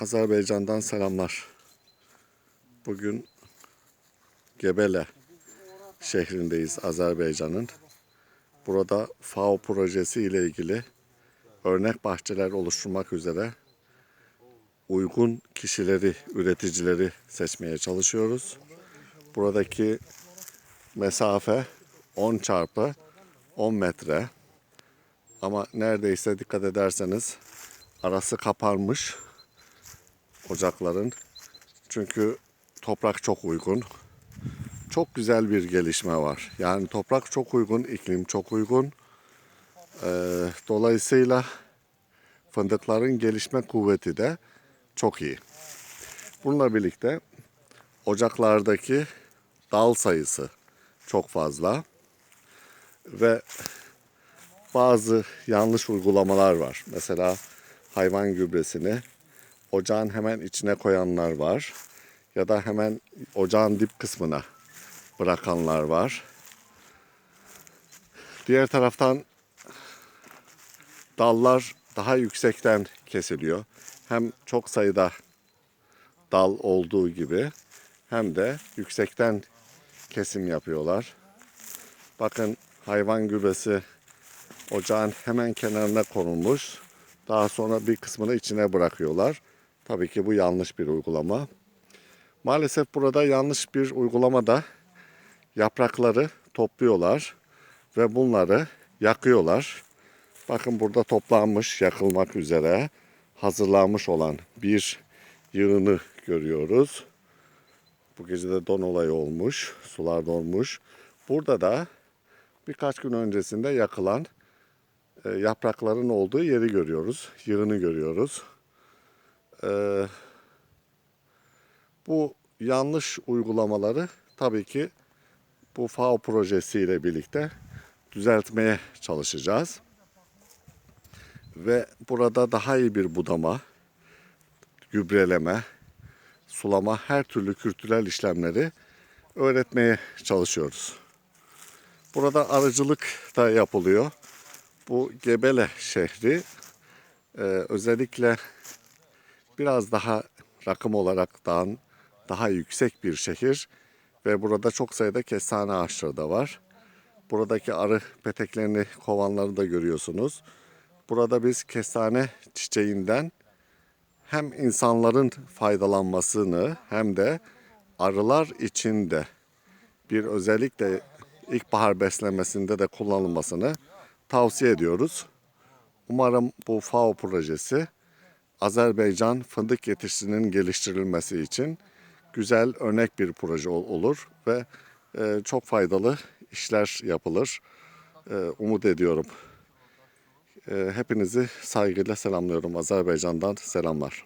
Azerbaycan'dan selamlar. Bugün Gebele şehrindeyiz Azerbaycan'ın. Burada FAO projesi ile ilgili örnek bahçeler oluşturmak üzere uygun kişileri, üreticileri seçmeye çalışıyoruz. Buradaki mesafe 10 çarpı 10 metre. Ama neredeyse dikkat ederseniz arası kapanmış ocakların. Çünkü toprak çok uygun. Çok güzel bir gelişme var. Yani toprak çok uygun, iklim çok uygun. Ee, dolayısıyla fındıkların gelişme kuvveti de çok iyi. Bununla birlikte ocaklardaki dal sayısı çok fazla ve bazı yanlış uygulamalar var. Mesela hayvan gübresini ocağın hemen içine koyanlar var ya da hemen ocağın dip kısmına bırakanlar var. Diğer taraftan dallar daha yüksekten kesiliyor. Hem çok sayıda dal olduğu gibi hem de yüksekten kesim yapıyorlar. Bakın hayvan gübresi ocağın hemen kenarına konulmuş. Daha sonra bir kısmını içine bırakıyorlar. Tabii ki bu yanlış bir uygulama. Maalesef burada yanlış bir uygulama da yaprakları topluyorlar ve bunları yakıyorlar. Bakın burada toplanmış, yakılmak üzere hazırlanmış olan bir yığını görüyoruz. Bu gece de don olayı olmuş, sular donmuş. Burada da birkaç gün öncesinde yakılan e, yaprakların olduğu yeri görüyoruz, yığını görüyoruz. E, bu yanlış uygulamaları tabii ki bu FAO projesiyle birlikte düzeltmeye çalışacağız. Ve burada daha iyi bir budama, gübreleme, sulama, her türlü kültürel işlemleri öğretmeye çalışıyoruz. Burada arıcılık da yapılıyor. Bu Gebele şehri e, özellikle biraz daha rakım olarak daha, yüksek bir şehir ve burada çok sayıda kestane ağaçları da var. Buradaki arı peteklerini, kovanları da görüyorsunuz. Burada biz kestane çiçeğinden hem insanların faydalanmasını hem de arılar için de bir özellikle ilkbahar beslemesinde de kullanılmasını tavsiye ediyoruz. Umarım bu FAO projesi Azerbaycan fındık yetiştirinin geliştirilmesi için güzel örnek bir proje ol- olur ve e, çok faydalı işler yapılır. E, umut ediyorum. E, hepinizi saygıyla selamlıyorum. Azerbaycan'dan selamlar.